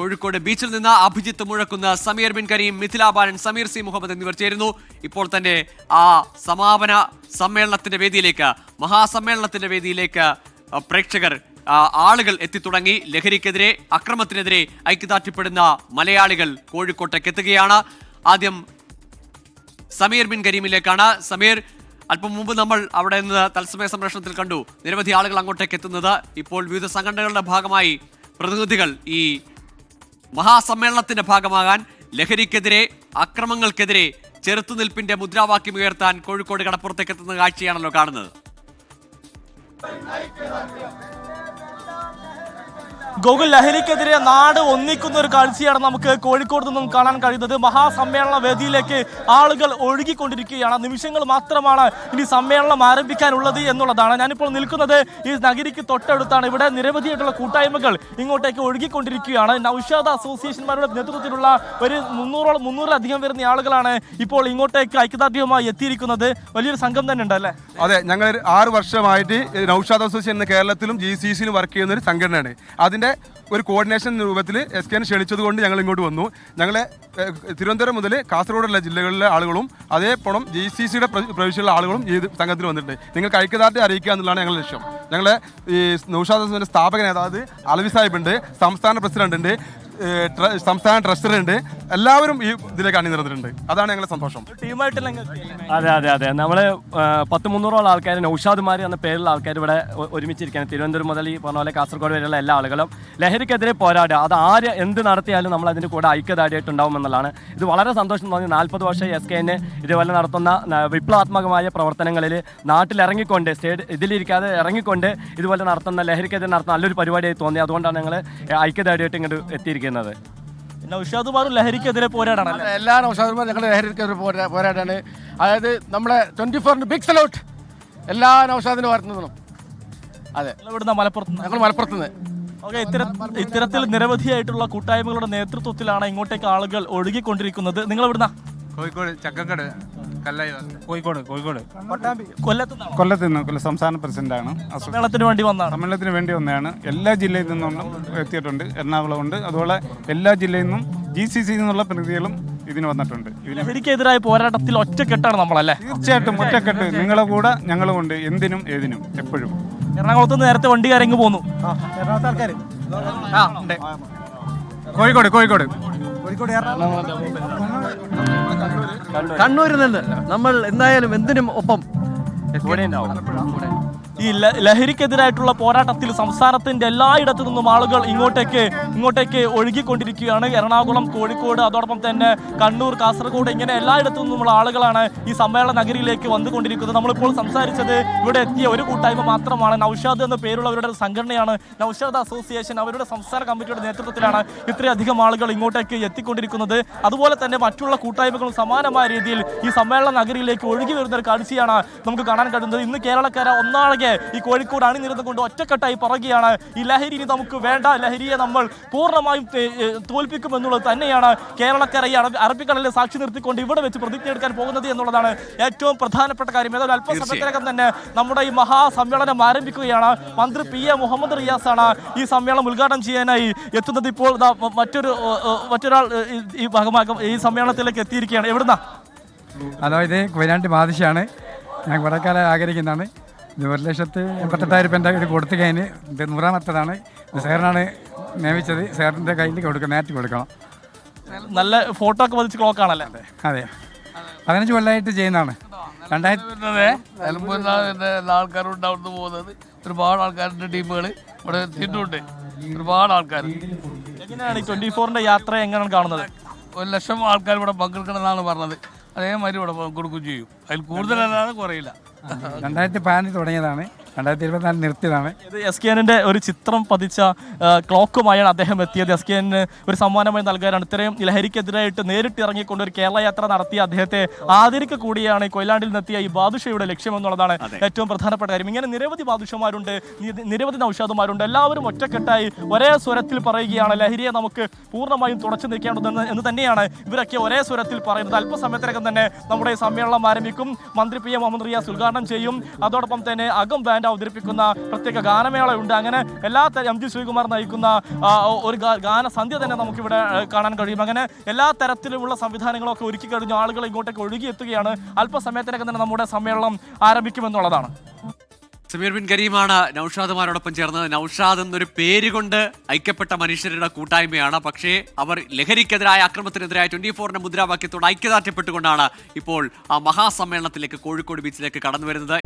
കോഴിക്കോട് ബീച്ചിൽ നിന്ന് അഭിജിത്ത് മുഴക്കുന്ന സമീർ ബിൻ കരീം മിഥില ബാലൻ സമീർ സി മുഹമ്മദ് എന്നിവർ ചേരുന്നു. ഇപ്പോൾ തന്നെ ആ സമാപന സമ്മേളനത്തിന്റെ വേദിയിലേക്ക് മഹാസമ്മേളനത്തിന്റെ വേദിയിലേക്ക് പ്രേക്ഷകർ ആളുകൾ എത്തിത്തുടങ്ങി. ലഹരിക്കെതിരെ അക്രമത്തിനെതിരെ ഐക്യദാർഢ്യപ്പെടുന്ന മലയാളികൾ കോഴിക്കോട്ടേക്ക് എത്തുകയാണ്. ആദ്യം സമീർ ബിൻ കരീമിലേക്കാണ് സമീർ അല്പം മുമ്പ് നമ്മൾ അവിടെ നിന്ന് തത്സമയ സംരക്ഷണത്തിൽ കണ്ടു. നിരവധി ആളുകൾ അങ്ങോട്ടേക്ക് എത്തുന്നത്. ഇപ്പോൾ വിവിധ സംഘടനകളുടെ ഭാഗമായി പ്രതിനിധികൾ ഈ മഹാസമ്മേളനത്തിന്റെ ഭാഗമാകാൻ ലഹരിക്കെതിരെ അക്രമങ്ങൾക്കെതിരെ ചെറുത്തുനിൽപ്പിന്റെ മുദ്രാവാക്യം ഉയർത്താൻ കോഴിക്കോട് കടപ്പുറത്തേക്ക് എത്തുന്ന കാഴ്ചയാണല്ലോ കാണുന്നത്. ഗോകുൽ ലഹരിക്കെതിരെ നാട് ഒന്നിക്കുന്ന ഒരു കാഴ്ചയാണ് നമുക്ക് കോഴിക്കോട് നിന്നും കാണാൻ കഴിയുന്നത്. മഹാസമ്മേളന വേദിയിലേക്ക് ആളുകൾ ഒഴുകിക്കൊണ്ടിരിക്കുകയാണ്. നിമിഷങ്ങൾ മാത്രമാണ് ഇനി സമ്മേളനം ആരംഭിക്കാനുള്ളത് എന്നുള്ളതാണ്. ഞാനിപ്പോൾ നിൽക്കുന്നത് ഈ നഗരിക്ക് തൊട്ടടുത്താണ്. ഇവിടെ നിരവധിയായിട്ടുള്ള കൂട്ടായ്മകൾ ഇങ്ങോട്ടേക്ക് ഒഴുകിക്കൊണ്ടിരിക്കുകയാണ്. നൌഷാദ് അസോസിയേഷന്മാരുടെ നേതൃത്വത്തിലുള്ള ഒരു മുന്നൂറോളം മുന്നൂറിലധികം വരുന്ന ആളുകളാണ് ഇപ്പോൾ ഇങ്ങോട്ടേക്ക് ഐക്യദാർഢ്യവുമായി എത്തിയിരിക്കുന്നത്. വലിയൊരു സംഘം തന്നെ ഉണ്ട് അല്ലേ? അതെ ഞങ്ങൾ ആറ് വർഷമായിട്ട് നൌഷാദ് അസോസിയേഷൻ കേരളത്തിലും ജി സി സിയിലും വർക്ക് ചെയ്യുന്ന ഒരു സംഘടനയാണ്. അതിന്റെ ഒരു കോർഡിനേഷൻ രൂപത്തിൽ എസ് കെനെ ക്ഷണിച്ചത് കൊണ്ട് ഞങ്ങൾ ഇങ്ങോട്ട് വന്നു. ഞങ്ങളെ തിരുവനന്തപുരം മുതൽ കാസർഗോഡുള്ള ജില്ലകളിലെ ആളുകളും അതേപോണം ജി സി സിയുടെ പ്രവിശ്യയിലുള്ള ആളുകളും ഈ സംഘത്തിൽ വന്നിട്ടുണ്ട്. നിങ്ങൾക്ക് ഐക്യദാർഢ്യം അറിയിക്കുക എന്നുള്ളതാണ് ഞങ്ങളുടെ ലക്ഷ്യം. ഞങ്ങളെ ഈ നൌഷാദ് സ്ഥാപക സ്ഥാപകൻ അതായത് അലവി സാഹിബ് ഉണ്ട് സംസ്ഥാന പ്രസിഡന്റ് ഉണ്ട്. സംസ്ഥാന ട്രസ്റ്റർ ഉണ്ട്. എല്ലാവരും ഈ ഇതിലേക്ക് അണിനിരന്നിട്ടുണ്ട് അതാണ് ഞങ്ങളുടെ സന്തോഷം. ടീമായിട്ട് അതെ അതെ അതെ. നമ്മൾ ആ, പത്ത് മുന്നൂറോളം ആൾക്കാർ നൌഷാദുമാർ എന്ന പേരുള്ള ആൾക്കാർ ഇവിടെ ഒരുമിച്ചിരിക്കുകയാണ് തിരുവനന്തപുരം മുതൽ ഈ പറഞ്ഞ പോലെ കാസർഗോഡ് വരെയുള്ള എല്ലാ ആളുകളും ലഹരിക്കെതിരെ പോരാടുക. അത് ആര് എന്ത് നടത്തിയാലും നമ്മൾ അതിന്റെ കൂടെ ഐക്യദാടിയായിട്ടുണ്ടാവും എന്നുള്ളതാണ് ഇത് വളരെ സന്തോഷം തോന്നി. നാൽപ്പത് വർഷം എസ് കെ എന്നെ ഇതുപോലെ നടത്തുന്ന വിപ്ലവാത്മകമായ പ്രവർത്തനങ്ങളിൽ നാട്ടിലിറങ്ങിക്കൊണ്ട് സ്റ്റേഡ് ഇതിലിരിക്കാതെ ഇറങ്ങിക്കൊണ്ട് ഇതുപോലെ നടത്തുന്ന ലഹരിക്കെതിരെ നടത്തുന്ന നല്ലൊരു പരിപാടിയായി തോന്നി. അതുകൊണ്ടാണ് ഞങ്ങൾ ഐക്യദാടിയായിട്ട് ഇങ്ങോട്ട് എത്തിയിരിക്കുന്നത്. നൌഷാദുമാരും ലഹരിക്കെതിരെ പോരാടാണ് എല്ലാ നൗഷാദന്മാരും ഞങ്ങളുടെ ലഹരിക്കെതിരെ പോരാടാണ്. അതായത് നമ്മുടെ ട്വന്റി ഫോറിന് ബിഗ് സലൗട്ട് എല്ലാ നൗഷാദിനും വരുന്നതും അതെ ഇവിടുന്ന് മലപ്പുറത്ത് ഞങ്ങൾ മലപ്പുറത്ത് നിന്ന് ഓക്കെ ഇത്തര ഇത്തരത്തിൽ നിരവധിയായിട്ടുള്ള കൂട്ടായ്മകളുടെ നേതൃത്വത്തിലാണ് ഇങ്ങോട്ടേക്ക് ആളുകൾ ഒഴുകിക്കൊണ്ടിരിക്കുന്നത്. നിങ്ങൾ ഇവിടുന്ന കോഴിക്കോട് ചക്കക്കട് കോഴിക്കോട് കോഴിക്കോട്. കൊല്ലത്ത് കൊല്ലത്ത് നിന്ന് കൊല്ലം സംസ്ഥാന പ്രസിഡന്റാണ് അസോ- സമ്മേളനത്തിന് വേണ്ടി വന്നതാണ്? സമ്മേളനത്തിന് വേണ്ടി വന്നതാണ്. എല്ലാ ജില്ലയിൽ നിന്നും എത്തിയിട്ടുണ്ട്. എറണാകുളം ഉണ്ട്. അതുപോലെ എല്ലാ ജില്ലയിൽ നിന്നും ജി സി സി നിന്നുള്ള പ്രതിനിധികളും ഇതിന് വന്നിട്ടുണ്ട്. ഇതിന് ലഹരിക്കെതിരായ പോരാട്ടത്തിൽ ഒറ്റക്കെട്ടാണ് നമ്മളല്ലേ? തീർച്ചയായിട്ടും ഒറ്റക്കെട്ട്. നിങ്ങളെ കൂടെ ഞങ്ങളും ഉണ്ട്. എന്തിനും ഏതിനും എപ്പോഴും. എറണാകുളത്ത് നിന്ന് നേരത്തെ വണ്ടി വണ്ടിക്കാരെങ്ങ് പോന്നു. കോഴിക്കോട് കോഴിക്കോട്. കോഴിക്കോട് കണ്ണൂരിൽ നിന്ന് നമ്മൾ എന്തായാലും എന്തിനും ഒപ്പം കൂടെ ഉണ്ടാവും ഈ ലഹരിക്കെതിരായിട്ടുള്ള പോരാട്ടത്തിൽ സംസ്ഥാനത്തിന്റെ എല്ലായിടത്തു നിന്നും ആളുകൾ ഇങ്ങോട്ടേക്ക് ഇങ്ങോട്ടേക്ക് ഒഴുകിക്കൊണ്ടിരിക്കുകയാണ്. എറണാകുളം കോഴിക്കോട് അതോടൊപ്പം തന്നെ കണ്ണൂർ കാസർഗോഡ് ഇങ്ങനെ എല്ലായിടത്തു നിന്നുമുള്ള ആളുകളാണ് ഈ സമ്മേളന നഗരിയിലേക്ക് വന്നുകൊണ്ടിരിക്കുന്നത്. നമ്മളിപ്പോൾ സംസാരിച്ചത് ഇവിടെ എത്തിയ ഒരു കൂട്ടായ്മ മാത്രമാണ്. നൌഷാദ് എന്ന പേരുള്ളവരുടെ സംഘടനയാണ് നൌഷാദ് അസോസിയേഷൻ. അവരുടെ സംസ്ഥാന കമ്മിറ്റിയുടെ നേതൃത്വത്തിലാണ് ഇത്രയധികം ആളുകൾ ഇങ്ങോട്ടേക്ക് എത്തിക്കൊണ്ടിരിക്കുന്നത്. അതുപോലെ തന്നെ മറ്റുള്ള കൂട്ടായ്മകളും സമാനമായ രീതിയിൽ ഈ സമ്മേളന നഗരിയിലേക്ക് ഒഴുകി വരുന്ന ഒരു കാഴ്ചയാണ് നമുക്ക് കാണാൻ കഴിയുന്നത്. ഇന്ന് കേരളക്കര ഒന്നാകെ ഈ കോഴിക്കോട് അണിനിരന്നുകൊണ്ട് ഒറ്റക്കെട്ടായി പറയുകയാണ് ഈ ലഹരി നമുക്ക് വേണ്ട. ലഹരിയെ നമ്മൾ പൂർണമായും തോൽപ്പിക്കുമെന്നുള്ളത് തന്നെയാണ് കേരളക്കരയെ അറബി അറബിക്കടലിൽ സാക്ഷി നിർത്തിക്കൊണ്ട് ഇവിടെ വെച്ച് പ്രതിജ്ഞ എടുക്കാൻ പോകുന്നത് എന്നുള്ളതാണ് ഏറ്റവും പ്രധാനപ്പെട്ട കാര്യം. ഏതായാലും അല്പസമയത്തിനകം തന്നെ നമ്മുടെ ഈ മഹാസമ്മേളനം ആരംഭിക്കുകയാണ്. മന്ത്രി പി എ മുഹമ്മദ് റിയാസ് ആണ് ഈ സമ്മേളനം ഉദ്ഘാടനം ചെയ്യാനായി എത്തുന്നത്. ഇപ്പോൾ മറ്റൊരു മറ്റൊരാൾ ഈ- ഭാഗമാകും ഈ സമ്മേളനത്തിലേക്ക് എത്തിയിരിക്കുകയാണ്. എവിടുന്നാ? ഇത് കൊയിലാണ്ടി ബാദിഷാണ് ഞാൻ കുറേ കാലം ആഗ്രഹിക്കുന്നതാണ്. ഇത് ഒരു ലക്ഷത്തി എൺപത്തെട്ടായിരം രൂപ എന്റെ കയ്യിൽ കൊടുത്തു കഴിഞ്ഞ് ഇത് നൂറാമത്തതാണ്. സാറിനാണ് നിയമിച്ചത്. സാറിന്റെ കയ്യിൽ കൊടുക്കുക നേരത്തെ കൊടുക്കണം. നല്ല ഫോട്ടോ ഒക്കെ പതിച്ച് ക്ലോക്കാണല്ലേ അതെ. പതിനഞ്ച് കൊല്ലമായിട്ട് ചെയ്യുന്നതാണ്. രണ്ടായിരത്തി ആൾക്കാരുണ്ട് അവിടുന്ന് പോകുന്നത്. ഒരുപാട് ആൾക്കാരുടെ ടീമുകൾ ഇവിടെ എത്തിയിട്ടുണ്ട്. ഒരുപാട് ആൾക്കാർ എങ്ങനെയാണ് ഈ ട്വന്റി ഫോറിന്റെ യാത്ര എങ്ങനെയാണ് കാണുന്നത്? ഒരു ലക്ഷം ആൾക്കാർ ഇവിടെ പങ്കെടുക്കണമെന്നാണ് പറഞ്ഞത്. അതേമാതിരി ഇവിടെ കൊടുക്കുകയും ചെയ്യും. അതിൽ കൂടുതലല്ലാതെ കുറയില്ല. രണ്ടായിരത്തി പതിനഞ്ച് തുടങ്ങിയതാണ്. രണ്ടായിരത്തി ഇരുപത്തിനാല് നിർത്തിയതാണ്. ഇത് എസ് കെ എന്നിന്റെ ഒരു ചിത്രം പതിച്ച ക്ലോക്കുമായാണ് അദ്ദേഹം എത്തിയത്. എസ് കെ എന്നിന് ഒരു സമ്മാനമായി നൽകാനാണ്. ഇത്രയും ലഹരിക്കെതിരായിട്ട് നേരിട്ട് ഇറങ്ങിക്കൊണ്ട് ഒരു കേരള യാത്ര നടത്തിയ അദ്ദേഹത്തെ ആദരിക്ക കൂടിയാണ് ഈ കൊയിലാണ്ടിൽ നിന്നെത്തിയ ഈ ബാദുഷയുടെ ലക്ഷ്യം എന്നുള്ളതാണ് ഏറ്റവും പ്രധാനപ്പെട്ട കാര്യം. ഇങ്ങനെ നിരവധി ബാദുഷമാരുണ്ട് നിരവധി നൌഷാദുമാരുണ്ട്. എല്ലാവരും ഒറ്റക്കെട്ടായി ഒരേ സ്വരത്തിൽ പറയുകയാണ് ലഹരിയെ നമുക്ക് പൂർണമായും തുടച്ചു നീക്കേണ്ടതെന്ന് എന്ന് തന്നെയാണ് ഇവരൊക്കെ ഒരേ സ്വരത്തിൽ പറയുന്നത്. അല്പസമയത്തിനകം തന്നെ നമ്മുടെ ഈ സമ്മേളനം ആരംഭിക്കും. മന്ത്രി പി എം മുഹമ്മദ് റിയാസ് ഉദ്ഘാടനം ചെയ്യും. അതോടൊപ്പം തന്നെ അകം ബാൻഡ് അവതരിപ്പിക്കുന്ന പ്രത്യേക ഗാനമേളയുണ്ട്. അങ്ങനെ എല്ലാ എം ജി ശ്രീകുമാർ നയിക്കുന്ന ഒരു ഗാന സന്ധ്യ തന്നെ നമുക്കിവിടെ കാണാൻ കഴിയും. അങ്ങനെ എല്ലാ തരത്തിലുമുള്ള സംവിധാനങ്ങളൊക്കെ ഒരുക്കി കഴിഞ്ഞു ആളുകൾ ഇങ്ങോട്ടേക്ക് ഒഴുകി എത്തുകയാണ് അല്പസമയത്തിനകം തന്നെ നമ്മുടെ സമ്മേളനം ആരംഭിക്കുമെന്നുള്ളതാണ്. സമീർ ബിൻ കരീമാണ് നൌഷാദുമാരോടൊപ്പം ചേർന്നത്. നൌഷാദ് എന്നൊരു പേര് കൊണ്ട് ഐക്യപ്പെട്ട മനുഷ്യരുടെ കൂട്ടായ്മയാണ്. പക്ഷേ അവർ ലഹരിക്കെതിരായ അക്രമത്തിനെതിരായ ട്വന്റി ഫോറിന്റെ മുദ്രാവാക്യത്തോട് ഐക്യദാർഢ്യപ്പെട്ടുകൊണ്ടാണ് ഇപ്പോൾ ആ മഹാസമ്മേളനത്തിലേക്ക് കോഴിക്കോട് ബീച്ചിലേക്ക് കടന്നു വരുന്നത്